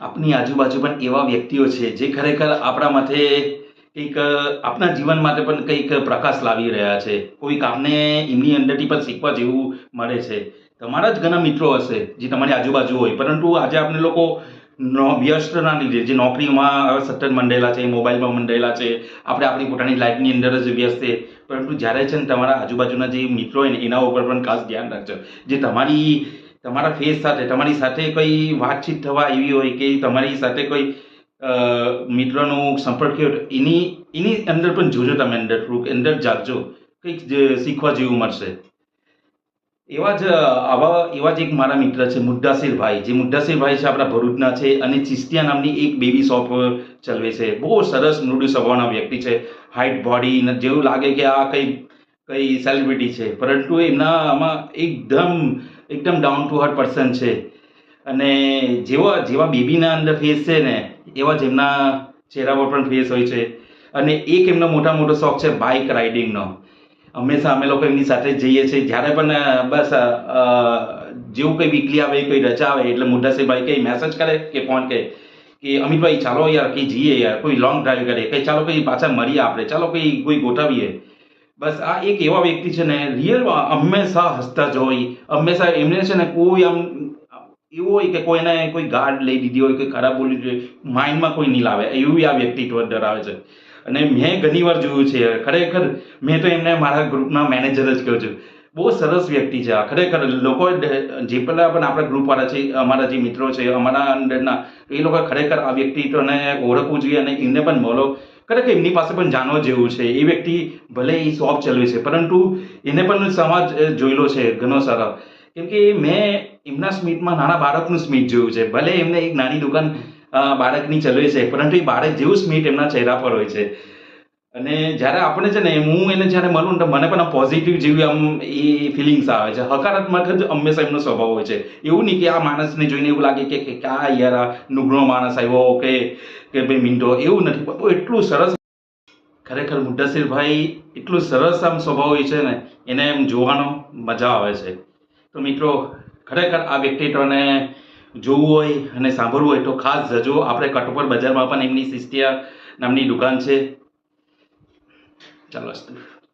આપની આજુબાજુ પણ એવા વ્યક્તિઓ છે જે ખરેખર આપણા માથે કંઈક આપણા જીવન માટે પણ કંઈક પ્રકાશ લાવી રહ્યા છે. કોઈ કામને એમની અંદરથી પણ શીખવા જેવું મળે છે. તમારા જ ઘણા મિત્રો હશે જે તમારી આજુબાજુ હોય. પરંતુ આજે આપણે લોકો વ્યસ્તના લીધે, જે નોકરીમાં સતત મંડેલા છે, મોબાઈલમાં મંડેલા છે, આપણે આપણી પોતાની લાઈફની અંદર જ વ્યસ્ત છે. પરંતુ જ્યારે છે ને તમારા આજુબાજુના જે મિત્રો હોય ને, એના ઉપર પણ ખાસ ધ્યાન રાખજો. જે તમારી તમારા ફેસ સાથે, તમારી સાથે કંઈ વાતચીત થવા એવી હોય કે તમારી સાથે કોઈ મિત્રનો સંપર્ક થયો એની એની અંદર પણ જોજો તમે અંદર અંદર જાગજો. કંઈક શીખવા જેવું મળશે. એવા જ, આવા, એવા જ એક મારા મિત્ર છે મુદ્દાસિરભાઈ જે મુદ્દાસિરભાઈ છે, આપણા ભરૂચના છે અને ચિસ્તિયા નામની એક બેબી શોપ ચલાવે છે. બહુ સરસ મૃદુ સ્વભાવના વ્યક્તિ છે. હાઇટ બોડી જેવું લાગે કે આ કઈ કઈ સેલિબ્રિટી છે? પરંતુ એમના આમાં એકદમ એકદમ ડાઉન ટુ હર્ટ પર્સન છે. અને જેવા જેવા બેબીના અંદર ફેસ છે ને, એવા જ એમના ચહેરા પર પણ ફેસ હોય છે. અને એક એમનો મોટા મોટો શોખ છે બાઇક રાઇડિંગનો હંમેશા અમે લોકો એમની સાથે જઈએ છીએ. જ્યારે પણ બસ જેવું કંઈ વીકલી આવે, કોઈ રજા આવે, એટલે મુદ્દાસિરભાઈ કંઈ મેસેજ કરે કે ફોન કરે કે અમિતભાઈ, ચાલો યાર, કંઈ જઈએ યાર, કોઈ લોંગ ડ્રાઈવ કરીએ. કંઈ ચાલો કંઈ પાછા મળીએ આપણે. ચાલો કંઈ, કોઈ ગોઠવીએ. બસ આ એક એવા વ્યક્તિ છે ને રિયલ હંમેશા હસતા જ હોય. હંમેશા એમને છે ને કોઈ આમ, એવું હોય કે કોઈને કોઈ ગાર્ડ લઈ દીધી હોય, કોઈ ખરાબ બોલી દીધી માઇન્ડમાં કોઈ નહીં લાવે. એવું આ વ્યક્તિત્વ ધરાવે છે. અને મેં ઘણી વાર જોયું છે, ખરેખર મેં તો એમને મારા ગ્રુપના મેનેજર જ કહ્યું છું. બહુ સરસ વ્યક્તિ છે આ. ખરેખર લોકો જે પેલા પણ આપણા ગ્રુપવાળા છે, અમારા જે મિત્રો છે, અમારા અંદરના એ લોકો ખરેખર આ વ્યક્તિત્વને ઓળખવું જોઈએ અને એમને પણ મળો કે એમની પાસે પણ જાણવા જેવું છે. એ વ્યક્તિ ભલે એ શોપ ચલાવે છે, પરંતુ એને પણ સમાજ જોયેલો છે ઘણો સારો. કેમ કે મેં એમના સ્મિતમાં નાના બાળકનું સ્મિત જોયું છે. ભલે એમને એક નાની દુકાન બાળકની ચલાવે છે, પરંતુ એ બાળક જેવું સ્મિત એમના ચહેરા પર હોય છે. અને જ્યારે આપણે છે ને, હું એને જ્યારે મળું ને મને પણ પોઝિટિવ જેવી આમ એ ફિલિંગ્સ આવે છે. હકારાત્મક જ હંમેશા એમનો સ્વભાવ હોય છે. એવું નહીં કે આ માણસને જોઈને એવું લાગે કે ક્યાં યાર આ નુગણો માણસ આવ્યો કે કે ભાઈ મિન્ટો એવું નથી. પણ એટલું સરસ ખરેખર મુદ્દાસિરભાઈ એટલું સરસ આમ સ્વભાવ હોય છે ને, એને એમ જોવાનો મજા આવે છે. તો મિત્રો, ખરેખર આ વ્યક્તિત્વને જોવું હોય અને સાંભળવું હોય તો ખાસ જજો. આપણે કટોપર બજારમાં પણ એમની સિસ્ટિયા નામની દુકાન છે. ચાલો અસ્તુ